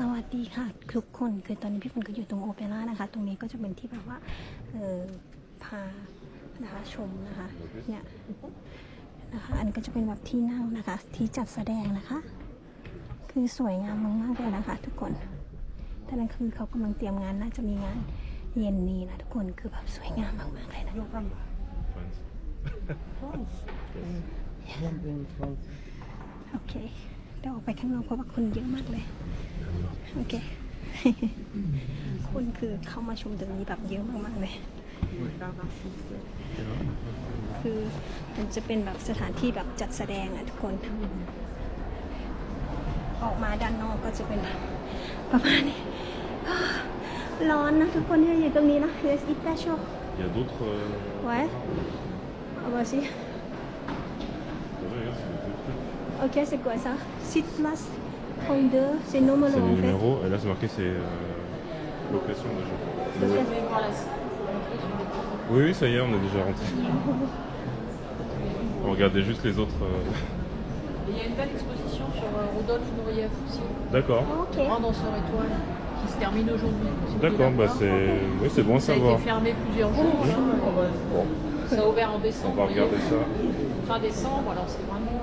สวัสดีค่ะทุกคนคือตอนนี้พี่ฝนก็อยู่ตรงโอเปร่านะคะ ตรงนี้ก็จะเป็นที่แบบว่าเออพานะคะชมนะคะเนี่ยนะคะอันนี้ก็จะเป็นแบบที่นั่งนะคะ ที่จัดแสดงนะคะ คือสวยงามมากๆเลยนะคะ ทุกคนแต่นั่นคือเขากำลังเตรียมงานน่าจะมีงานเย็นนี้นะทุกคนคือแบบสวยงามมากๆเลยนะ โอเคเดี๋ยวออกไปข้างนอกเพราะว่าคนเยอะมากเลย โอเค คนคือเข้ามาชมตรงนี้แบบเยอะมากๆเลย คือมันจะเป็นแบบสถานที่แบบจัดแสดงอะทุกคน ออกมาด้านนอกก็จะเป็นแบบประมาณนี้ ร้อนนะทุกคนที่อยู่ตรงนี้นะ Yes it that show Il y a d'autres. euh, Ouais. Ah bah si. ouais, regarde, c'est des trucs. Ok, c'est quoi ça Site place 32, c'est numéro C'est en les fait. numéros, et là c'est marqué c'est euh, location déjà. Location. Oui, oui, ça y est, on est déjà rentré. On regardait juste les autres. euh, Il y a une belle exposition sur euh, Rodolphe Nourieff aussi, D'accord. Ok. Grand danseur étoile, qui se termine aujourd'hui. D'accord, bah c'est oui, c'est bon à Ça a savoir. été fermé plusieurs jours. là. Ça a ouvert en On décembre. va regarder ça. Fin décembre, alors c'est vraiment.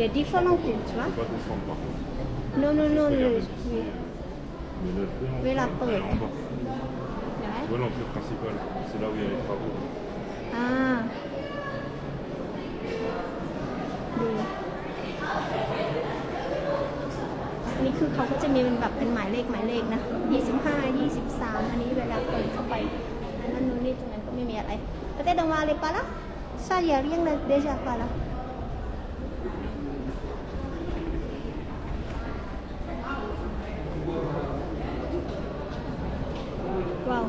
euh, des différents cours, tu vois. On va pas descendre par contre. Non, non, non, le, Regardez. oui. Mais le- Mais la elle est peur. en bas. Ouais. Tu vois l'entrée principale, c'est là où il y a les travaux. อ่าดูอันนี้คือเขาก็จะมีเป็นแบบเป็นหมายเลขหมายเลขนะ 25 23 อันนี้เวลาเปิดเข้าไปอันนั้นนู่นนี่ตรงนั้นก็ไม่มีอะไรแต่แต่ดมาเลยปะล่ะซาอย่าเรียงเลยเดจาปะล่ะว้าว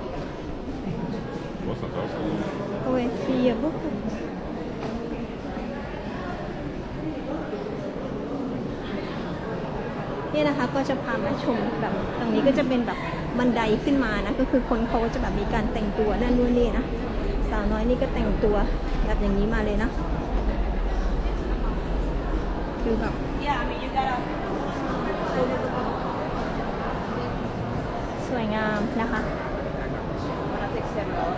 Moi, c'est intéressant. Oui, il y a beaucoup. นี่นะคะก็จะพามาชมแบบตรงนี้ก็จะเป็นแบบบันไดขึ้นมานะก็คือคนเขาก็จะแบบมีการแต่งตัวนั่นนู่นนี่นะสาวน้อยนี่ก็แต่งตัวแบบอย่างนี้มาเลยนะคือแบบสวยงามนะคะ Michael,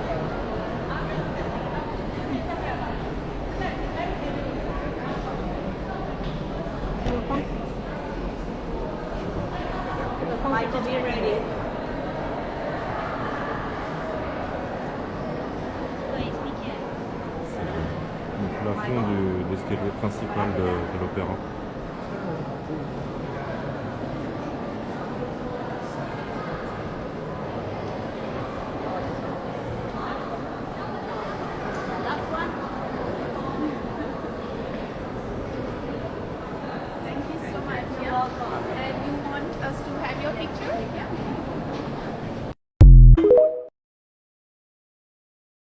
plafond de l'escalier principal de l'opéra.